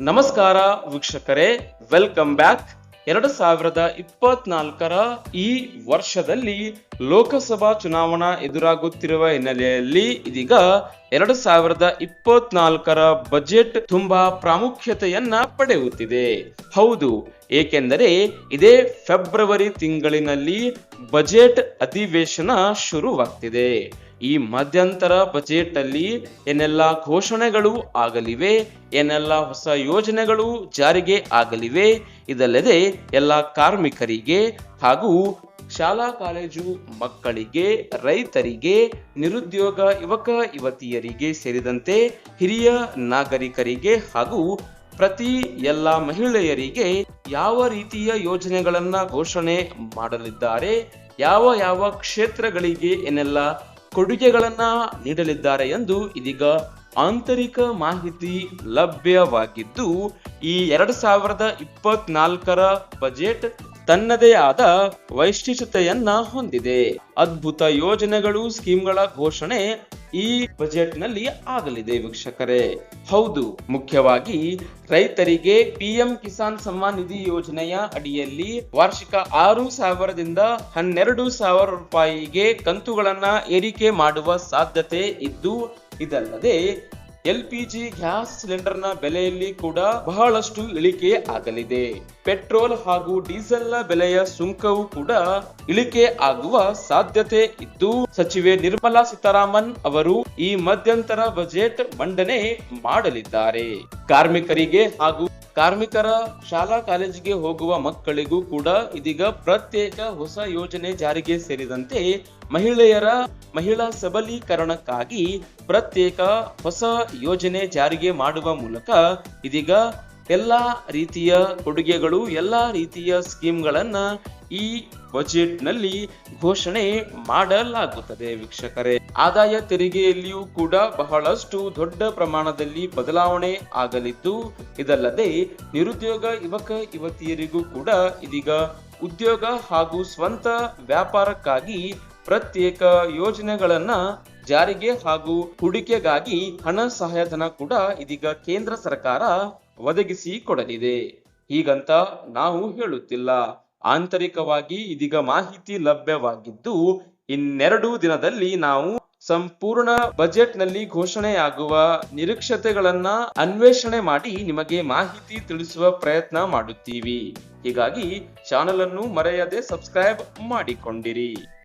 ನಮಸ್ಕಾರ ವೀಕ್ಷಕರೇ welcome back ಎರಡು ಸಾವಿರದ ಇಪ್ಪತ್ನಾಲ್ಕರ ಈ ವರ್ಷದಲ್ಲಿ ಲೋಕಸಭಾ ಚುನಾವಣಾ ಎದುರಾಗುತ್ತಿರುವ ಹಿನ್ನೆಲೆಯಲ್ಲಿ ಇದೀಗ ಎರಡು ಸಾವಿರದ ಇಪ್ಪತ್ನಾಲ್ಕರ ಬಜೆಟ್ ತುಂಬಾ ಪ್ರಾಮುಖ್ಯತೆಯನ್ನ ಪಡೆಯುತ್ತಿದೆ. ಹೌದು, ಏಕೆಂದರೆ ಇದೇ ಫೆಬ್ರವರಿ ತಿಂಗಳಿನಲ್ಲಿ ಬಜೆಟ್ ಅಧಿವೇಶನ ಶುರುವಾಗ್ತಿದೆ. ಈ ಮಧ್ಯಂತರ ಬಜೆಟ್ ಅಲ್ಲಿ ಏನೆಲ್ಲ ಘೋಷಣೆಗಳು ಆಗಲಿವೆ, ಏನೆಲ್ಲ ಹೊಸ ಯೋಜನೆಗಳು ಜಾರಿಗೆ ಆಗಲಿವೆ, ಇದಲ್ಲದೆ ಎಲ್ಲ ಕಾರ್ಮಿಕರಿಗೆ ಹಾಗೂ ಶಾಲಾ ಕಾಲೇಜು ಮಕ್ಕಳಿಗೆ, ರೈತರಿಗೆ, ನಿರುದ್ಯೋಗ ಯುವಕ ಯುವತಿಯರಿಗೆ ಸೇರಿದಂತೆ ಹಿರಿಯ ನಾಗರಿಕರಿಗೆ ಹಾಗೂ ಪ್ರತಿ ಎಲ್ಲ ಮಹಿಳೆಯರಿಗೆ ಯಾವ ರೀತಿಯ ಯೋಜನೆಗಳನ್ನ ಘೋಷಣೆ ಮಾಡಲಿದ್ದಾರೆ, ಯಾವ ಯಾವ ಕ್ಷೇತ್ರಗಳಿಗೆ ಏನೆಲ್ಲ ಕೊಡುಗೆಗಳನ್ನ ನೀಡಲಿದ್ದಾರೆ ಎಂದು ಇದೀಗ ಆಂತರಿಕ ಮಾಹಿತಿ ಲಭ್ಯವಾಗಿದ್ದು, ಈ ಎರಡು ಸಾವಿರದ ಇಪ್ಪತ್ನಾಲ್ಕರ ಬಜೆಟ್ ತನ್ನದೇ ಆದ ವೈಶಿಷ್ಟ್ಯತೆಯನ್ನ ಹೊಂದಿದೆ. ಅದ್ಭುತ ಯೋಜನೆಗಳು, ಸ್ಕೀಮ್ಗಳ ಘೋಷಣೆ ಈ ಬಜೆಟ್ನಲ್ಲಿ ಆಗಲಿದೆ ವೀಕ್ಷಕರೇ. ಹೌದು, ಮುಖ್ಯವಾಗಿ ರೈತರಿಗೆ ಪಿಎಂ ಕಿಸಾನ್ ಸಮ್ಮಾನ್ ನಿಧಿ ಯೋಜನೆಯ ಅಡಿಯಲ್ಲಿ ವಾರ್ಷಿಕ ಆರು ಸಾವಿರದಿಂದ ಹನ್ನೆರಡು ಸಾವಿರ ರೂಪಾಯಿಗೆ ಕಂತುಗಳನ್ನ ಏರಿಕೆ ಮಾಡುವ ಸಾಧ್ಯತೆ ಇದ್ದು, ಇದಲ್ಲದೆ ಎಲ್ ಪಿ ಜಿ ಗ್ಯಾಸ್ ಸಿಲಿಂಡರ್ನ ಬೆಲೆಯಲ್ಲಿ ಕೂಡ ಬಹಳಷ್ಟು ಇಳಿಕೆ ಆಗಲಿದೆ. ಪೆಟ್ರೋಲ್ ಹಾಗೂ ಡೀಸೆಲ್ನ ಬೆಲೆಯ ಸುಂಕವು ಕೂಡ ಇಳಿಕೆ ಆಗುವ ಸಾಧ್ಯತೆ ಇದ್ದು, ಸಚಿವೆ ನಿರ್ಮಲಾ ಸೀತಾರಾಮನ್ ಅವರು ಈ ಮಧ್ಯಂತರ ಬಜೆಟ್ ಮಂಡನೆ ಮಾಡಲಿದ್ದಾರೆ. ಕಾರ್ಮಿಕರಿಗೆ ಹಾಗೂ ಕಾರ್ಮಿಕರ ಶಾಲಾ ಕಾಲೇಜಿಗೆ ಹೋಗುವ ಮಕ್ಕಳಿಗೂ ಕೂಡ ಇದೀಗ ಪ್ರತ್ಯೇಕ ಹೊಸ ಯೋಜನೆ ಜಾರಿಗೆ ಸೇರಿದಂತೆ ಮಹಿಳೆಯರ ಮಹಿಳಾ ಸಬಲೀಕರಣಕ್ಕಾಗಿ ಪ್ರತ್ಯೇಕ ಹೊಸ ಯೋಜನೆ ಜಾರಿಗೆ ಮಾಡುವ ಮೂಲಕ ಇದೀಗ ಎಲ್ಲಾ ರೀತಿಯ ಕೊಡುಗೆಗಳು, ಎಲ್ಲ ರೀತಿಯ ಸ್ಕೀಮ್ಗಳನ್ನು ಈ ಬಜೆಟ್ನಲ್ಲಿ ಘೋಷಣೆ ಮಾಡಲಾಗುತ್ತದೆ ವೀಕ್ಷಕರೇ. ಆದಾಯ ತೆರಿಗೆಯಲ್ಲಿಯೂ ಕೂಡ ಬಹಳಷ್ಟು ದೊಡ್ಡ ಪ್ರಮಾಣದಲ್ಲಿ ಬದಲಾವಣೆ ಆಗಲಿದ್ದು, ಇದಲ್ಲದೆ ನಿರುದ್ಯೋಗ ಯುವಕ ಯುವತಿಯರಿಗೂ ಕೂಡ ಇದೀಗ ಉದ್ಯೋಗ ಹಾಗೂ ಸ್ವಂತ ವ್ಯಾಪಾರಕ್ಕಾಗಿ ಪ್ರತ್ಯೇಕ ಯೋಜನೆಗಳನ್ನ ಜಾರಿಗೆ ಹಾಗೂ ಹೂಡಿಕೆಗಾಗಿ ಹಣ ಸಹಾಯಧನ ಕೂಡ ಇದೀಗ ಕೇಂದ್ರ ಸರ್ಕಾರ ಒದಗಿಸಿ ಕೊಡಲಿದೆ. ಹೀಗಂತ ನಾವು ಹೇಳುತ್ತಿಲ್ಲ. ಆಂತರಿಕವಾಗಿ ಇದೀಗ ಮಾಹಿತಿ ಲಭ್ಯವಾಗಿದ್ದು, ಇನ್ನೆರಡು ದಿನದಲ್ಲಿ ನಾವು ಸಂಪೂರ್ಣ ಬಜೆಟ್ನಲ್ಲಿ ಘೋಷಣೆಯಾಗುವ ನಿರೀಕ್ಷತೆಗಳನ್ನ ಅನ್ವೇಷಣೆ ಮಾಡಿ ನಿಮಗೆ ಮಾಹಿತಿ ತಿಳಿಸುವ ಪ್ರಯತ್ನ ಮಾಡುತ್ತೀವಿ. ಹೀಗಾಗಿ ಚಾನಲ್ ಅನ್ನು ಮರೆಯದೆ ಸಬ್ಸ್ಕ್ರೈಬ್ ಮಾಡಿಕೊಂಡಿರಿ.